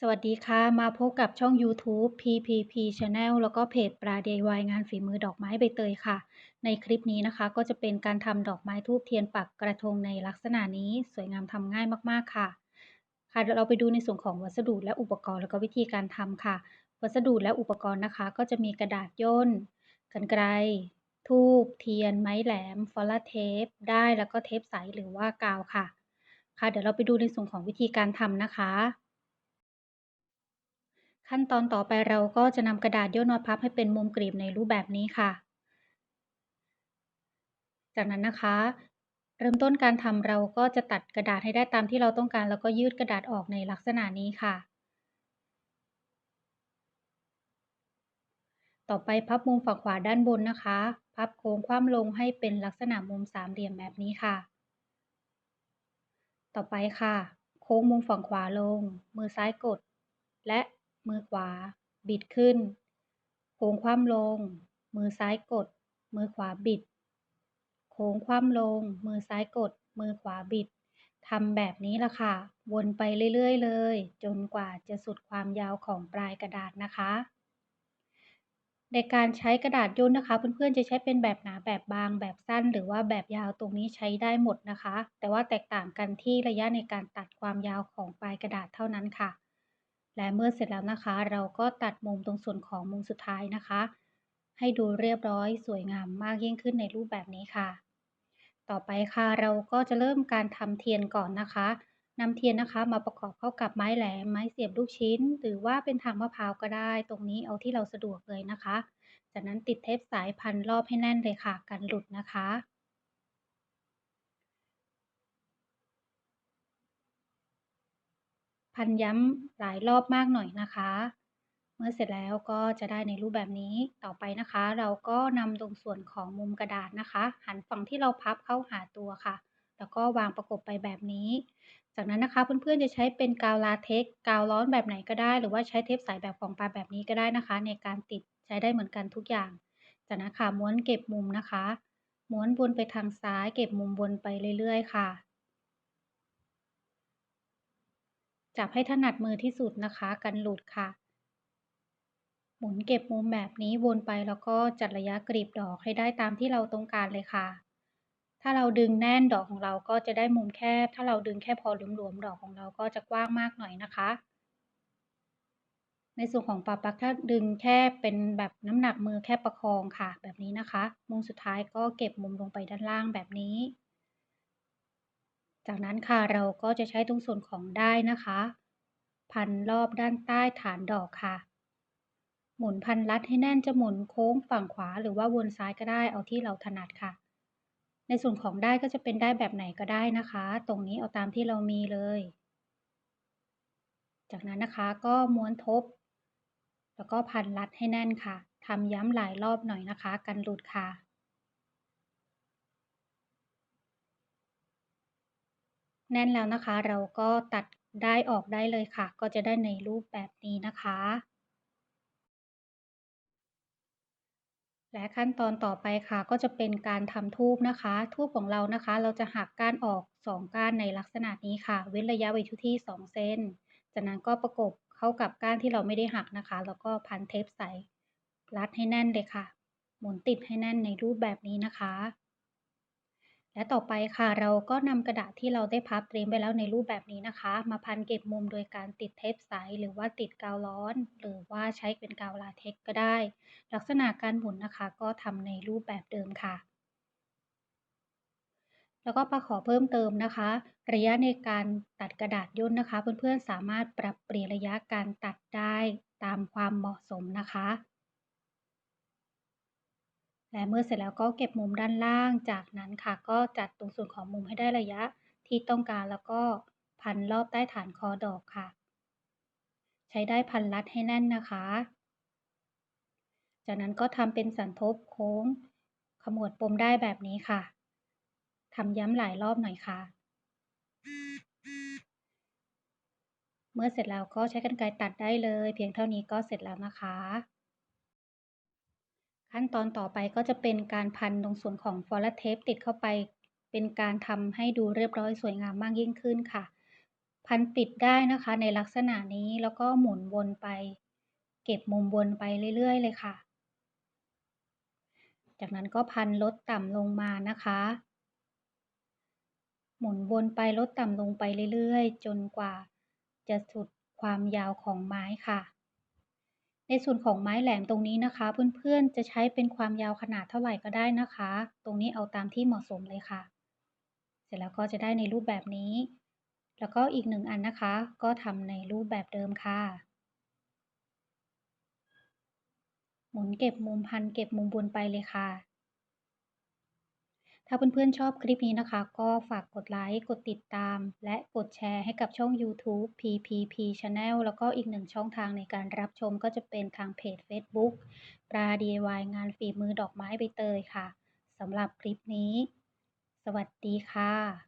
สวัสดีค่ะ มาพบกับช่องยูทูบ PPP Channel แล้วก็เพจปลา DIY งานฝีมือดอกไม้ใบเตยค่ะ ในคลิปนี้นะคะ ก็จะเป็นการทำดอกไม้ธูปเทียนปักกระทงในลักษณะนี้สวยงามทำง่ายมากๆค่ะ ค่ะเดี๋ยวเราไปดูในส่วนของวัสดุและอุปกรณ์แล้วก็วิธีการทำค่ะ วัสดุและอุปกรณ์นะคะ ก็จะมีกระดาษย่นกรรไกรธูปเทียน ไม้แหลมฟอลลาเทปได้ายแล้วก็เทปใสหรือว่ากาวค่ะ ค่ะ เดี๋ยวเราไปดูในส่วนของวิธีการทำนะคะ ขั้นตอนต่อไปเราก็จะนำกระดาษย่นมาพับให้เป็นมุมกรีบในรูปแบบนี้ค่ะ จากนั้นนะคะ เริ่มต้นการทำเราก็จะตัดกระดาษให้ได้ตามที่เราต้องการ แล้วก็ยืดกระดาษออกในลักษณะนี้ค่ะ ต่อไปพับมุมฝั่งขวาด้านบนนะคะ พับโค้งคว่ำลงให้เป็นลักษณะมุมสามเหลี่ยมแบบนี้ค่ะ ต่อไปค่ะ โค้งมุมฝั่งขวาลง มือซ้ายกด และ มือขวา บิดขึ้น โค้งคว่ำลง มือซ้ายกด มือขวาบิด โค้งคว่ำลง มือซ้ายกด มือขวาบิดทำแบบนี้ละค่ะ วนไปเรื่อยๆเลย จนกว่าจะสุดความยาวของปลายกระดาษนะคะ ในการใช้กระดาษย่นนะคะ เพื่อนๆจะใช้เป็นแบบหนาแบบบางแบบสั้น หรือว่าแบบยาวตรงนี้ใช้ได้หมดนะคะ แต่ว่าแตกต่างกันที่ระยะในการตัดความยาวของปลายกระดาษเท่านั้นค่ะ และเมื่อเสร็จแล้วนะคะ เราก็ตัดมุมตรงส่วนของมุมสุดท้ายนะคะ ให้ดูเรียบร้อยสวยงามมากยิ่งขึ้นในรูปแบบนี้ค่ะ ต่อไปค่ะเราก็จะเริ่มการทำเทียนก่อนนะคะนำเทียนนะคะมาประกอบเข้ากับไม้แหลมไม้เสียบลูกชิ้น หรือว่าเป็นทางมะพร้าวก็ได้ ตรงนี้เอาที่เราสะดวกเลยนะคะ จากนั้นติดเทปสายพันรอบให้แน่นเลยค่ะ กันหลุดนะคะ พันย้ำหลายรอบมากหน่อยนะคะ เมื่อเสร็จแล้วก็จะได้ในรูปแบบนี้ต่อไปนะคะ เราก็นำตรงส่วนของมุมกระดาษนะคะ หันฝั่งที่เราพับเข้าหาตัวค่ะ แล้วก็วางประกบไปแบบนี้ จากนั้นนะคะเพื่อนๆจะใช้เป็นกาวลาเท็กกาวร้อนแบบไหนก็ได้ หรือว่าใช้เทปใสแบบของปลาแบบนี้ก็ได้นะคะ ในการติดใช้ได้เหมือนกันทุกอย่าง จากนั้นค่ะม้วนเก็บมุมนะคะ ม้วนวนไปทางซ้าย เก็บมุมวนไปเรื่อยๆ ค่ะ จับให้ถนัดมือที่สุดนะคะ กันหลุดค่ะ หมุนเก็บมุมแบบนี้วนไปแล้วก็จัดระยะกรีบดอกให้ได้ตามที่เราต้องการเลยค่ะ ถ้าเราดึงแน่นดอกของเราก็จะได้มุมแคบ ถ้าเราดึงแค่พอหลวมๆดอกของเราก็จะกว้างมากหน่อยนะคะ ในส่วนของปลาปักถ้าดึงแค่เป็นแบบน้ำหนักมือแค่ประคองค่ะ แบบนี้นะคะ มุมสุดท้ายก็เก็บมุมลงไปด้านล่างแบบนี้ จากนั้นค่ะเราก็จะใช้ตรงส่วนของได้นะคะ พันรอบด้านใต้ฐานดอกค่ะ หมุนพันรัดให้แน่นจะหมุนโค้งฝั่งขวาหรือว่าวนซ้ายก็ได้เอาที่เราถนัดค่ะ ในส่วนของได้ก็จะเป็นได้แบบไหนก็ได้นะคะ ตรงนี้เอาตามที่เรามีเลย จากนั้นนะคะก็ม้วนทบ แล้วก็พันรัดให้แน่นค่ะทำย้ำหลายรอบหน่อยนะคะ กันหลุดค่ะ แน่นแล้วนะคะ เราก็ตัดได้ออกได้เลยค่ะ ก็จะได้ในรูปแบบนี้นะคะ และขั้นตอนต่อไปค่ะ ก็จะเป็นการทำทูบนะคะ ทูบของเรานะคะ เราจะหักก้านออก 2 ก้านในลักษณะนี้ค่ะ เว้นระยะไว้ที่ 2เซนจากนั้นก็ประกบเข้ากับก้านที่เราไม่ได้หักนะคะ แล้วก็พันเทปใส่รัดให้แน่นเลยค่ะ หมุนติดให้แน่นในรูปแบบนี้นะคะ และต่อไปค่ะเราก็นำกระดาษที่เราได้พับเตรียมไปแล้วในรูปแบบนี้นะคะ มาพันเก็บมุมโดยการติดเทปใสหรือว่าติดกาวร้อน หรือว่าใช้เป็นกาวลาเท็กก็ได้ ลักษณะการหมุนนะคะก็ทำในรูปแบบเดิมค่ะ แล้วก็ประขอเพิ่มเติมนะคะ ระยะในการตัดกระดาษย่นนะคะ เพื่อนๆสามารถปรับเปลี่ยนระยะการตัดได้ตามความเหมาะสมนะคะ และเมื่อเสร็จแล้วก็เก็บมุมด้านล่าง จากนั้นค่ะก็จัดตรงส่วนของมุมให้ได้ระยะที่ต้องการแล้วก็พันรอบใต้ฐานคอดอกค่ะ ใช้ได้พันรัดให้แน่นนะคะ จากนั้นก็ทำเป็นสันทบโค้งขมวดปมได้แบบนี้ค่ะทำย้ำหลายรอบหน่อยค่ะ เมื่อเสร็จแล้วก็ใช้กรรไกรตัดได้เลย เพียงเท่านี้ก็เสร็จแล้วนะคะ ขั้นตอนต่อไปก็จะเป็นการพันตรงส่วนของฟอลเทปติดเข้าไป เป็นการทำให้ดูเรียบร้อยสวยงามมากยิ่งขึ้นค่ะ พันปิดได้นะคะในลักษณะนี้แล้วก็หมุนวนไป เก็บมุมวนไปเรื่อย ๆ เลยค่ะ จากนั้นก็พันลดต่ำลงมานะคะ หมุนวนไปลดต่ำลงไปเรื่อย ๆ จนกว่าจะสุดความยาวของไม้ค่ะ ในส่วนของไม้แหลมตรงนี้นะคะ เพื่อนๆจะใช้เป็นความยาวขนาดเท่าไหร่ก็ได้นะคะ ตรงนี้เอาตามที่เหมาะสมเลยค่ะ เสร็จแล้วก็จะได้ในรูปแบบนี้ แล้วก็อีกหนึ่งอันนะคะ ก็ทำในรูปแบบเดิมค่ะ หมุนเก็บมุมพันเก็บมุมบนไปเลยค่ะ ถ้าเพื่อนๆชอบคลิปนี้นะคะ ก็ฝากกดไลค์ กดติดตาม และกดแชร์ให้กับช่องยูทูบ PPP Channel แล้วก็อีกหนึ่งช่องทางในการรับชมก็จะเป็นทางเพจเฟซบุ๊กปลา DIY งานฝีมือดอกไม้ใบเตยค่ะสำหรับคลิปนี้ สวัสดีค่ะ